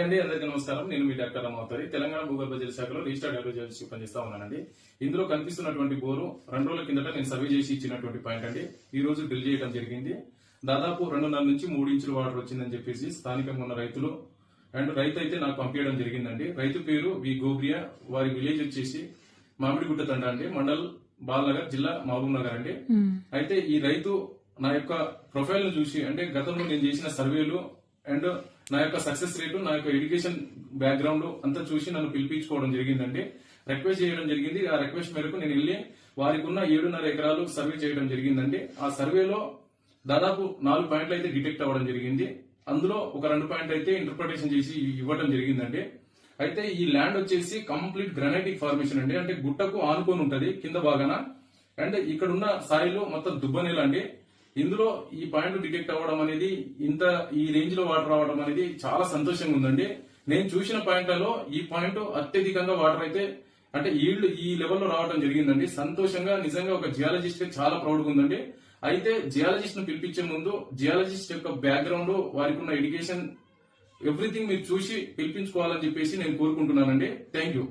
అండి అందరికీ నమస్కారం. నేను మీ డాక్టర్ రామవుతారి తెలంగాణ భూగర్భ జల శాఖలో రిజిస్టర్డ్ అడ్వైజర్స్ పనిచేస్తా ఉన్నానండి. ఇందులో కనిపిస్తున్నటువంటి బోరు రెండు రోజుల కిందట నేను సర్వే చేసి ఇచ్చినటువంటి పాయింట్ అండి. ఈ రోజు డ్రిల్ చేయడం జరిగింది. దాదాపు రెండున్నర నుంచి మూడు ఇంచుల వాటర్ వచ్చిందని చెప్పేసి స్థానికంగా ఉన్న రైతులు అండ్ రైతు అయితే నాకు పంపించడం జరిగిందండి. రైతు పేరు వి గోబ్రియా. వారి విలేజ్ వచ్చేసి మామిడిగుట్ట తండ అండి. మండల్ బాలనగర్ జిల్లా మహబూబ్ నగర్ అండి. అయితే ఈ రైతు నా యొక్క ప్రొఫైల్ను చూసి అంటే గతంలో నేను చేసిన సర్వేలు అండ్ uh, నా యొక్క సక్సెస్ రేటు నా యొక్క ఎడ్యుకేషన్ బ్యాక్గ్రౌండ్ అంతా చూసి నన్ను పిలిపించుకోవడం జరిగిందండి రిక్వెస్ట్ చేయడం జరిగింది. ఆ రిక్వెస్ట్ మేరకు నేను వెళ్ళి వారికి ఉన్న ఏడున్నర ఎకరాలు సర్వే చేయడం జరిగిందండి ఆ సర్వేలో దాదాపు నాలుగు పాయింట్లు అయితే డిటెక్ట్ అవ్వడం జరిగింది. అందులో ఒక రెండు పాయింట్ అయితే ఇంటర్ప్రిటేషన్ చేసి ఇవ్వడం జరిగిందండి అయితే ఈ ల్యాండ్ వచ్చేసి కంప్లీట్ గ్రనైటిక్ ఫార్మేషన్ అండి. అంటే గుట్టకు ఆనుకొని ఉంటది కింద భాగాన. అండ్ ఇక్కడ ఉన్న సాయిలో మొత్తం దుబ్బనేలు అండి. ఇందులో ఈ పాయింట్ డిటెక్ట్ అవ్వడం అనేది ఇంత ఈ రేంజ్లో వాటర్ రావడం అనేది చాలా సంతోషంగా ఉందండి. నేను చూసిన పాయింట్లలో ఈ పాయింట్ అత్యధికంగా వాటర్ అయితే అంటే ఈల్డ్ ఈ లెవెల్లో రావడం జరిగిందండి. సంతోషంగా నిజంగా ఒక జియాలజిస్ట్ చాలా ప్రౌడ్గా ఉందండి. అయితే జియాలజిస్ట్ను పిలిపించే ముందు జియాలజిస్ట్ యొక్క బ్యాక్గ్రౌండ్ వారికి ఉన్న ఎడ్యుకేషన్ ఎవ్రీథింగ్ మీరు చూసి పిలిపించుకోవాలని చెప్పేసి నేను కోరుకుంటున్నానండి. Thank you